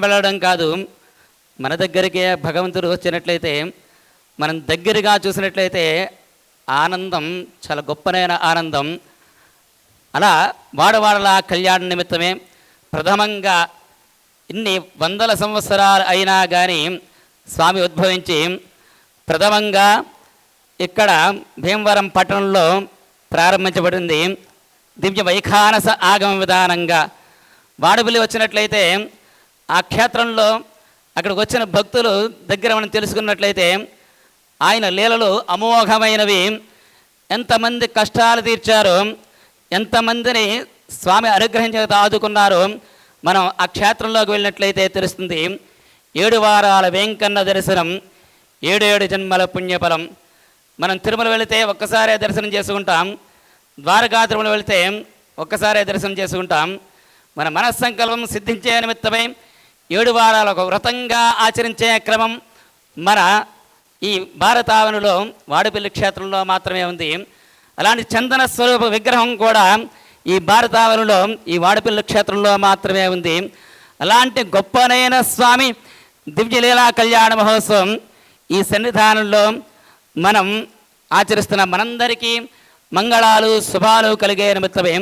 వెళ్ళడం కాదు. మన దగ్గరికి భగవంతుడు వచ్చినట్లయితే మనం దగ్గరగా చూసినట్లయితే ఆనందం చాలా గొప్పనైన ఆనందం. అలా వాడవాడల కళ్యాణ నిమిత్తమే ప్రథమంగా ఇన్ని వందల సంవత్సరాలు అయినా కానీ స్వామి ఉద్భవించి ప్రథమంగా ఇక్కడ భీమవరం పట్టణంలో ప్రారంభించబడింది. దివ్య వైఖానస ఆగమ విధానంగా వాడబిల్లి వచ్చినట్లయితే ఆ క్షేత్రంలో అక్కడికి వచ్చిన భక్తులు దగ్గర మనం తెలుసుకున్నట్లయితే ఆయన లీలలు అమోఘమైనవి. ఎంతమంది కష్టాలు తీర్చారో ఎంతమందిని స్వామి అనుగ్రహించేత ఆదుకున్నారో మనం ఆ క్షేత్రంలోకి వెళ్ళినట్లయితే తెలుస్తుంది. ఏడు వారాల వెంకన్న దర్శనం ఏడేడు జన్మల పుణ్యఫలం. మనం తిరుమల వెళితే ఒక్కసారే దర్శనం చేసుకుంటాం. ద్వారకా తిరుమల వెళితే ఒక్కసారే దర్శనం చేసుకుంటాం. మన మనస్సంకల్పం సిద్ధించే నిమిత్తమై ఏడు వారాలు ఒక వ్రతంగా ఆచరించే క్రమం. మన ఈ భారతావనిలో వాడపల్లి క్షేత్రంలో మాత్రమే ఉంది. అలాంటి చందన స్వరూప విగ్రహం కూడా ఈ భారతావనిలో ఈ వాడపల్లి క్షేత్రంలో మాత్రమే ఉంది. అలాంటి గొప్పనైన స్వామి దివ్యలీలా కళ్యాణ మహోత్సవం ఈ సన్నిధానంలో మనం ఆచరిస్తున్న మనందరికీ మంగళాలు శుభాలు కలిగే నిమిత్తమే.